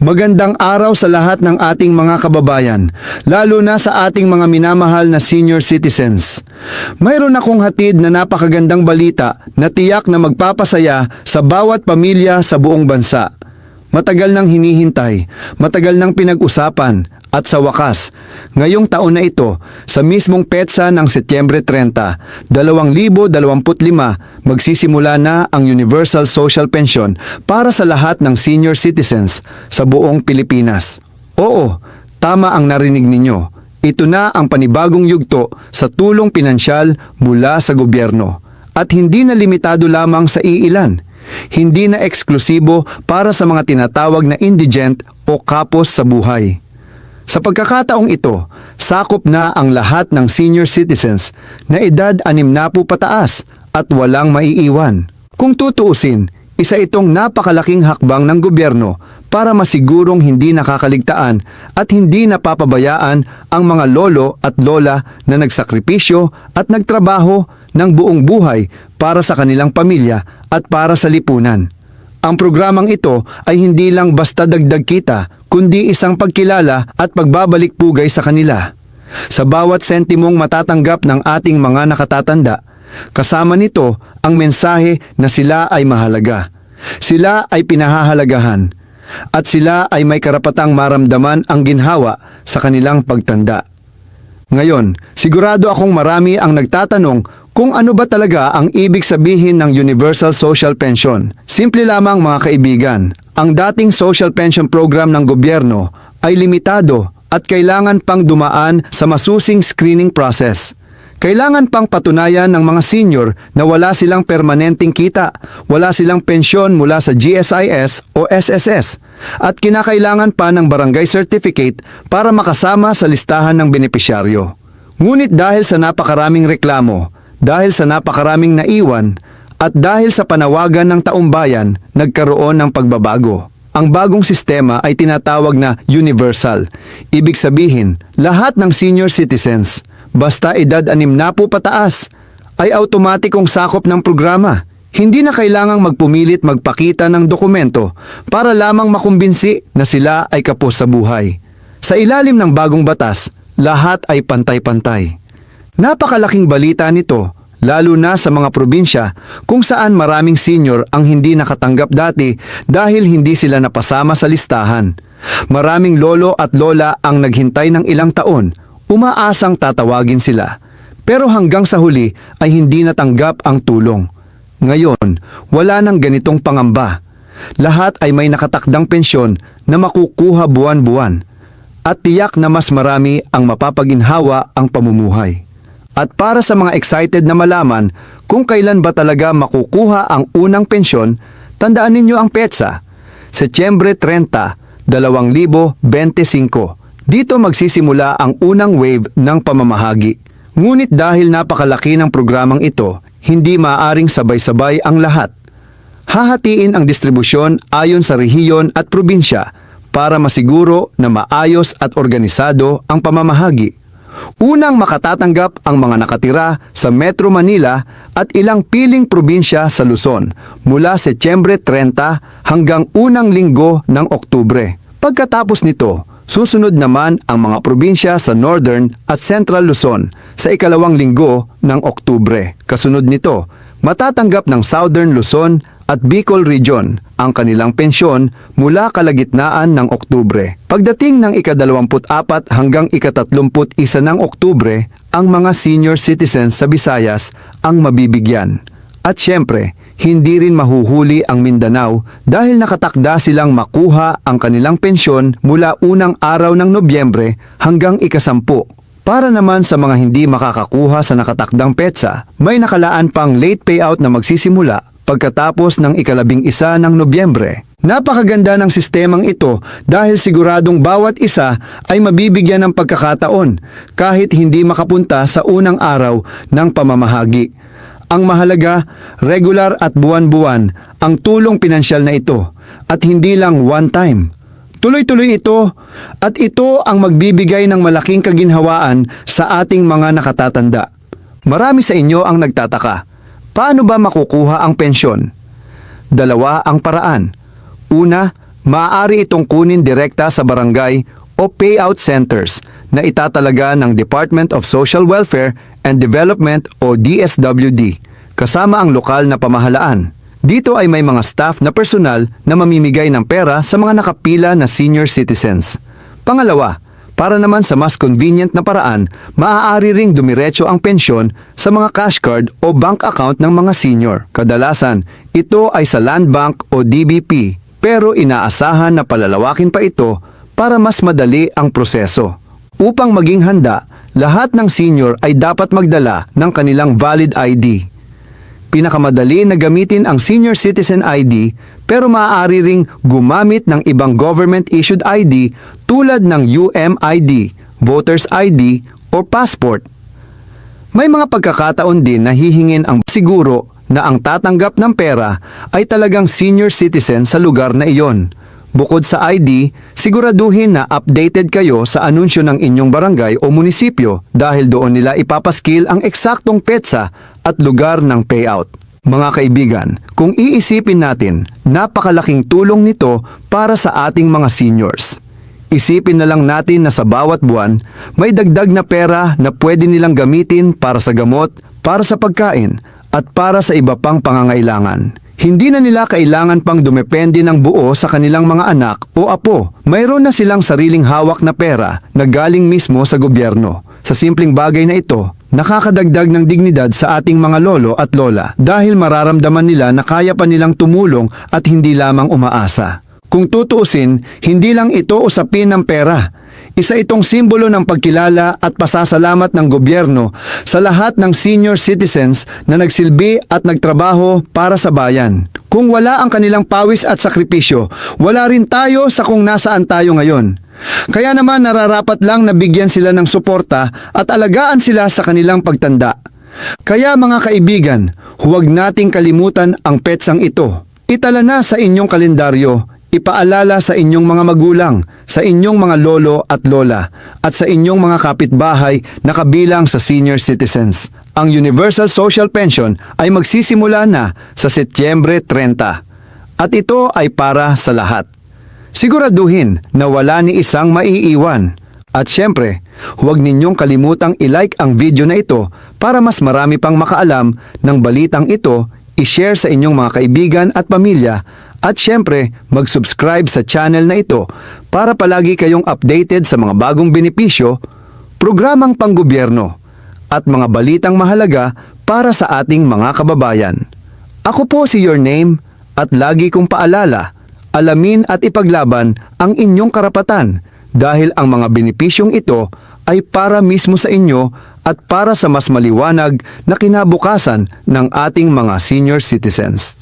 Magandang araw sa lahat ng ating mga kababayan, lalo na sa ating mga minamahal na senior citizens. Mayroon akong hatid na napakagandang balita na tiyak na magpapasaya sa bawat pamilya sa buong bansa. Matagal nang hinihintay, matagal nang pinag-usapan, at sa wakas, ngayong taon na ito, sa mismong petsa ng Setyembre 30, 2025, magsisimula na ang Universal Social Pension para sa lahat ng senior citizens sa buong Pilipinas. Oo, tama ang narinig ninyo. Ito na ang panibagong yugto sa tulong pinansyal mula sa gobyerno. At hindi na limitado lamang sa iilan. Hindi na eksklusibo para sa mga tinatawag na indigent o kapos sa buhay. Sa pagkakataong ito, sakop na ang lahat ng senior citizens na edad anim na po pataas at walang maiiwan. Kung tutuusin, isa itong napakalaking hakbang ng gobyerno para masigurong hindi nakakaligtaan at hindi napapabayaan ang mga lolo at lola na nagsakripisyo at nagtrabaho ng buong buhay para sa kanilang pamilya at para sa lipunan. Ang programang ito ay hindi lang basta dagdag kita, kundi isang pagkilala at pagbabalik pugay sa kanila. Sa bawat sentimong matatanggap ng ating mga nakatatanda, kasama nito ang mensahe na sila ay mahalaga. Sila ay pinahahalagahan. At sila ay may karapatang maramdaman ang ginhawa sa kanilang pagtanda. Ngayon, sigurado akong marami ang nagtatanong kung ano ba talaga ang ibig sabihin ng Universal Social Pension. Simple lamang mga kaibigan, ang dating social pension program ng gobyerno ay limitado at kailangan pang dumaan sa masusing screening process. Kailangan pang patunayan ng mga senior na wala silang permanenteng kita, wala silang pensyon mula sa GSIS o SSS, at kinakailangan pa ng barangay certificate para makasama sa listahan ng benepisyaryo. Ngunit dahil sa napakaraming reklamo, dahil sa napakaraming naiwan, at dahil sa panawagan ng taumbayan, nagkaroon ng pagbabago. Ang bagong sistema ay tinatawag na universal. Ibig sabihin, lahat ng senior citizens, basta edad anim na po pataas, ay automatikong sakop ng programa. Hindi na kailangang magpumilit magpakita ng dokumento para lamang makumbinsi na sila ay kapos sa buhay. Sa ilalim ng bagong batas, lahat ay pantay-pantay. Napakalaking balita nito, lalo na sa mga probinsya kung saan maraming senior ang hindi nakatanggap dati dahil hindi sila napasama sa listahan. Maraming lolo at lola ang naghintay ng ilang taon, umaasang tatawagin sila. Pero hanggang sa huli ay hindi natanggap ang tulong. Ngayon, wala nang ganitong pangamba. Lahat ay may nakatakdang pensyon na makukuha buwan-buwan. At tiyak na mas marami ang mapapaginhawa ang pamumuhay. At para sa mga excited na malaman kung kailan ba talaga makukuha ang unang pensyon, tandaan ninyo ang petsa. Setyembre 30, 2025. Dito magsisimula ang unang wave ng pamamahagi. Ngunit dahil napakalaki ng programang ito, hindi maaring sabay-sabay ang lahat. Hahatiin ang distribusyon ayon sa rehiyon at probinsya para masiguro na maayos at organisado ang pamamahagi. Unang makatatanggap ang mga nakatira sa Metro Manila at ilang piling probinsya sa Luzon mula Setyembre 30 hanggang unang linggo ng Oktubre. Pagkatapos nito, susunod naman ang mga probinsya sa Northern at Central Luzon sa ikalawang linggo ng Oktubre. Kasunod nito, matatanggap ng Southern Luzon at Bicol Region ang kanilang pensyon mula kalagitnaan ng Oktubre. Pagdating ng ika-24 hanggang ika-31 ng Oktubre, ang mga senior citizens sa Visayas ang mabibigyan. At syempre, hindi rin mahuhuli ang Mindanao dahil nakatakda silang makuha ang kanilang pensyon mula unang araw ng Nobyembre hanggang ikasampu. Para naman sa mga hindi makakakuha sa nakatakdang petsa, may nakalaan pang late payout na magsisimula pagkatapos ng ikalabing isa ng Nobyembre. Napakaganda ng sistemang ito dahil siguradong bawat isa ay mabibigyan ng pagkakataon kahit hindi makapunta sa unang araw ng pamamahagi. Ang mahalaga, regular at buwan-buwan ang tulong pinansyal na ito at hindi lang one time. Tuloy-tuloy ito at ito ang magbibigay ng malaking kaginhawaan sa ating mga nakatatanda. Marami sa inyo ang nagtataka. Paano ba makukuha ang pensyon? Dalawa ang paraan. Una, maaari itong kunin direkta sa barangay o payout centers na itatalaga ng Department of Social Welfare and Development o DSWD kasama ang lokal na pamahalaan. Dito ay may mga staff na personal na mamimigay ng pera sa mga nakapila na senior citizens. Pangalawa, para naman sa mas convenient na paraan, maaari ring dumiretso ang pensyon sa mga cash card o bank account ng mga senior. Kadalasan, ito ay sa Land Bank o DBP, pero inaasahan na palalawakin pa ito para mas madali ang proseso. Upang maging handa, lahat ng senior ay dapat magdala ng kanilang valid ID. Pinakamadali na gamitin ang Senior Citizen ID pero maaari ring gumamit ng ibang government-issued ID tulad ng UMID, Voters ID o Passport. May mga pagkakataon din na hihingin ang siguro na ang tatanggap ng pera ay talagang senior citizen sa lugar na iyon. Bukod sa ID, siguraduhin na updated kayo sa anunsyo ng inyong barangay o munisipyo dahil doon nila ipapaskil ang eksaktong petsa at lugar ng payout. Mga kaibigan, kung iisipin natin, napakalaking tulong nito para sa ating mga seniors. Isipin na lang natin na sa bawat buwan, may dagdag na pera na pwede nilang gamitin para sa gamot, para sa pagkain, at para sa iba pang pangangailangan. Hindi na nila kailangan pang dumepende ng buo sa kanilang mga anak o apo. Mayroon na silang sariling hawak na pera na galing mismo sa gobyerno. Sa simpleng bagay na ito, nakakadagdag ng dignidad sa ating mga lolo at lola dahil mararamdaman nila na kaya pa nilang tumulong at hindi lamang umaasa. Kung tutuusin, hindi lang ito usapin ng pera. Isa itong simbolo ng pagkilala at pasasalamat ng gobyerno sa lahat ng senior citizens na nagsilbi at nagtrabaho para sa bayan. Kung wala ang kanilang pawis at sakripisyo, wala rin tayo sa kung nasaan tayo ngayon. Kaya naman nararapat lang na bigyan sila ng suporta at alagaan sila sa kanilang pagtanda. Kaya mga kaibigan, huwag nating kalimutan ang petsang ito. Itala na sa inyong kalendaryo ipaalala sa inyong mga magulang, sa inyong mga lolo at lola, at sa inyong mga kapitbahay na kabilang sa senior citizens. Ang Universal Social Pension ay magsisimula na sa Setyembre 30. At ito ay para sa lahat. Siguraduhin na wala ni isang maiiwan. At syempre, huwag ninyong kalimutang i-like ang video na ito para mas marami pang makaalam ng balitang ito, i-share sa inyong mga kaibigan at pamilya at syempre, mag-subscribe sa channel na ito para palagi kayong updated sa mga bagong benepisyo, programang panggobyerno, at mga balitang mahalaga para sa ating mga kababayan. Ako po si Your Name at lagi kong paalala, alamin at ipaglaban ang inyong karapatan dahil ang mga benepisyong ito ay para mismo sa inyo at para sa mas maliwanag na kinabukasan ng ating mga senior citizens.